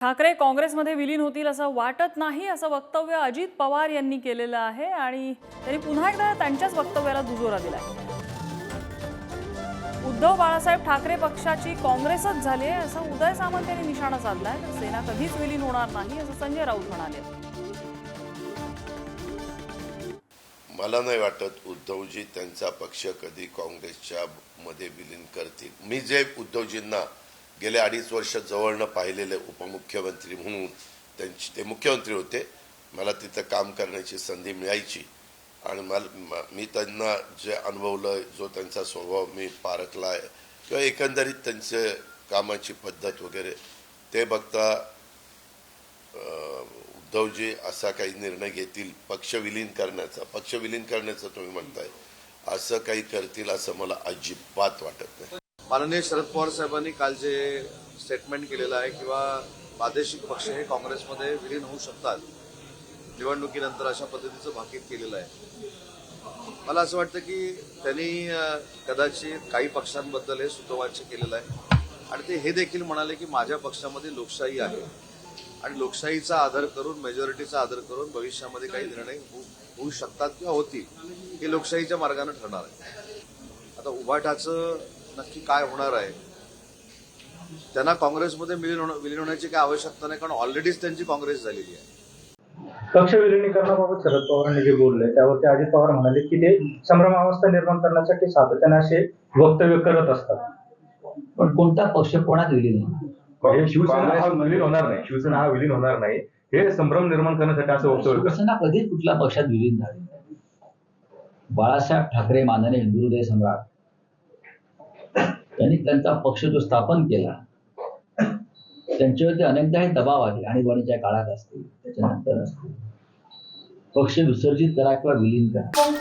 ठाकरे काँग्रेसमध्ये विलीन होतील असं वाटत नाही असं वक्तव्य अजित पवार यांनी केलेलं आहे आणि त्यांनी पुन्हा एकदा त्यांच्याच वक्तव्याला दुजोरा दिलाय. उद्धव बाळासाहेब ठाकरे पक्षाची काँग्रेसच झाली आहे असं उदय सामंत यांनी निशाणा साधलाय. तर सेना कधीच विलीन होणार नाही असं संजय राऊत म्हणाले. मला नाही वाटत उद्धवजी त्यांचा पक्ष कधी काँग्रेसच्या मध्ये विलीन करतील. मी जे उद्धवजींना गेले अडीच वर्ष जवळनं पाहिलेले उपमुख्यमंत्री म्हणून त्यांची ते मुख्यमंत्री होते. मला तिथं काम करण्याची संधी मिळायची. आणि मला मी त्यांना जे अनुभवलं जो त्यांचा स्वभाव मी पारखला आहे किंवा एकंदरीत त्यांचे कामाची पद्धत वगैरे ते बघता उद्धवजी असा काही निर्णय घेतील पक्ष विलीन करण्याचा. पक्ष विलीन करण्याचं तुम्ही म्हणताय. असं काही करतील असं मला अजिबात वाटत नाही. माननीय शरद पवार साहेबांनी काल जे स्टेटमेंट केलेलं आहे किंवा प्रादेशिक पक्ष हे काँग्रेसमध्ये विलीन होऊ शकतात निवडणुकीनंतर अशा पद्धतीचं भाकीत केलेलं आहे. मला असं वाटतं की त्यांनी कदाचित काही पक्षांबद्दल हे सुतोवाच्य केलेलं आहे. आणि ते हे देखील म्हणाले की माझ्या पक्षामध्ये लोकशाही आहे. आणि लोकशाहीचा आदर करून मेजॉरिटीचा आदर करून भविष्यामध्ये काही निर्णय होऊ शकतात किंवा होतील हे लोकशाहीच्या मार्गाने ठरणार आहे. आता उभाटाचं नक्की काय होणार आहे? त्यांना काँग्रेसमध्ये विलीन होणं विलीन होण्याची काही आवश्यकता नाही कारण ऑलरेडीच त्यांची काँग्रेस झालेली आहे. पक्ष विलिनीकरणाबाबत शरद पवारांनी जे बोलले त्यावरती अजित पवार म्हणाले की ते संभ्रमावस्था निर्माण करण्यासाठी सातत्याने असे वक्तव्य करत असतात. पण कोणता पक्ष कोणात विलीन शिवसेना हा विलीन होणार नाही. शिवसेना हा विलीन होणार नाही. हे संभ्रम निर्माण करण्यासाठी असं वक्तव्य. शिवसेना कधीच कुठल्या पक्षात विलीन झाली. बाळासाहेब ठाकरे माननीय हिंदू हृदय सम्राट त्यांनी त्यांचा पक्ष जो स्थापन केला त्यांच्यावरती अनेकदा हे दबाव आले आणीबाणीच्या काळात असतील त्याच्यानंतर असतील. पक्ष विसर्जित करा किंवा विलीन करा.